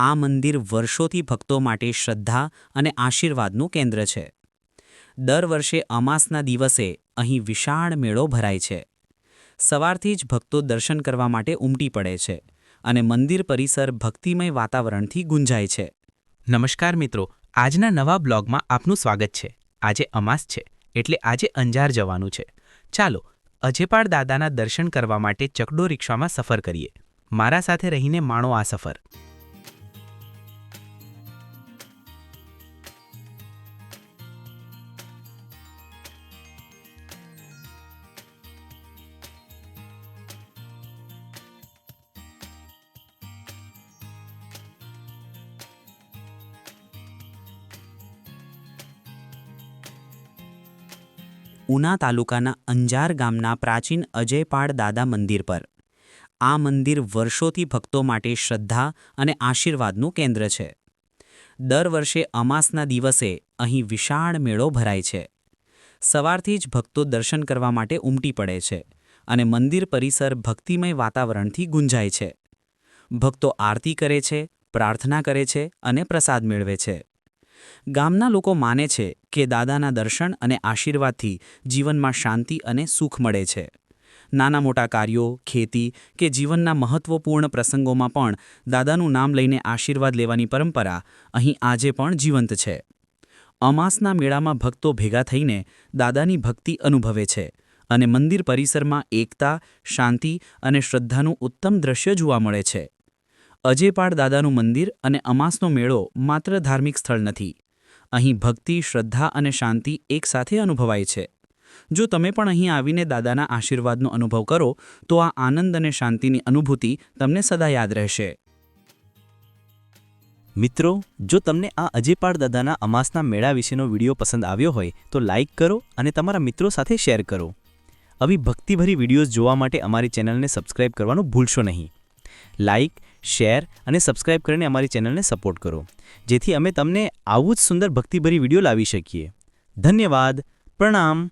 આ મંદિર વર્ષોથી ભક્તો માટે શ્રદ્ધા અને આશીર્વાદનું કેન્દ્ર છે. દર વર્ષે અમાસના દિવસે અહીં વિશાળ મેળો ભરાય છે. સવારથી જ ભક્તો દર્શન કરવા માટે ઉમટી પડે છે અને મંદિર પરિસર ભક્તિમય વાતાવરણથી ગુંજાય છે. નમસ્કાર મિત્રો, આજના નવા બ્લોગમાં આપનું સ્વાગત છે. આજે અમાસ છે, એટલે આજે અંજાર જવાનું છે. ચાલો અજેપાળ દાદાના દર્શન કરવા માટે ચકડો રિક્ષામાં સફર કરીએ. મારા સાથે રહીને માણો આ સફર. ઉના તાલુકાના અંજાર ગામના પ્રાચીન અજયપાળ દાદા મંદિર પર. આ મંદિર વર્ષોથી ભક્તો માટે શ્રદ્ધા અને આશીર્વાદનું કેન્દ્ર છે. દર વર્ષે અમાસના દિવસે અહીં વિશાળ મેળો ભરાય છે. સવારથી જ ભક્તો દર્શન કરવા માટે ઉમટી પડે છે અને મંદિર પરિસર ભક્તિમય વાતાવરણથી ગુંજાય છે. ભક્તો આરતી કરે છે, પ્રાર્થના કરે છે અને પ્રસાદ મેળવે છે. ગામના લોકો માને છે કે દાદાના દર્શન અને આશીર્વાદથી જીવનમાં શાંતિ અને સુખ મળે છે. નાના મોટા કાર્યો, ખેતી કે જીવનના મહત્વપૂર્ણ પ્રસંગોમાં પણ દાદાનું નામ લઈને આશીર્વાદ લેવાની પરંપરા અહીં આજે પણ જીવંત છે. અમાસના મેળામાં ભક્તો ભેગા થઈને દાદાની ભક્તિ અનુભવે છે અને મંદિર પરિસરમાં એકતા, શાંતિ અને શ્રદ્ધાનું ઉત્તમ દ્રશ્ય જોવા મળે છે. અજેપાળ દાદાનું મંદિર અને અમાસનો મેળો માત્ર ધાર્મિક સ્થળ નથી. અહીં ભક્તિ, શ્રદ્ધા અને શાંતિ એકસાથે અનુભવાય છે. જો તમે પણ અહીં આવીને દાદાના આશીર્વાદનો અનુભવ કરો, તો આ આનંદ અને શાંતિની અનુભૂતિ તમને સદા યાદ રહેશે. મિત્રો, જો તમને આ અજેપાળ દાદાના અમાસના મેળા વિશેનો વીડિયો પસંદ આવ્યો હોય, તો લાઇક કરો અને તમારા મિત્રો સાથે શેર કરો. આવી ભક્તિભરી વિડીયોઝ જોવા માટે અમારી ચેનલને સબસ્ક્રાઇબ કરવાનું ભૂલશો નહીં. લાઇક શેર અને સબસ્ક્રાઇબ કરીને અમારી ચેનલને સપોર્ટ કરો. જેથી અમે તમને આવું જ સુંદર ભક્તિભરી વીડિયો લાવી શકીએ. ધન્યવાદ. પ્રણામ.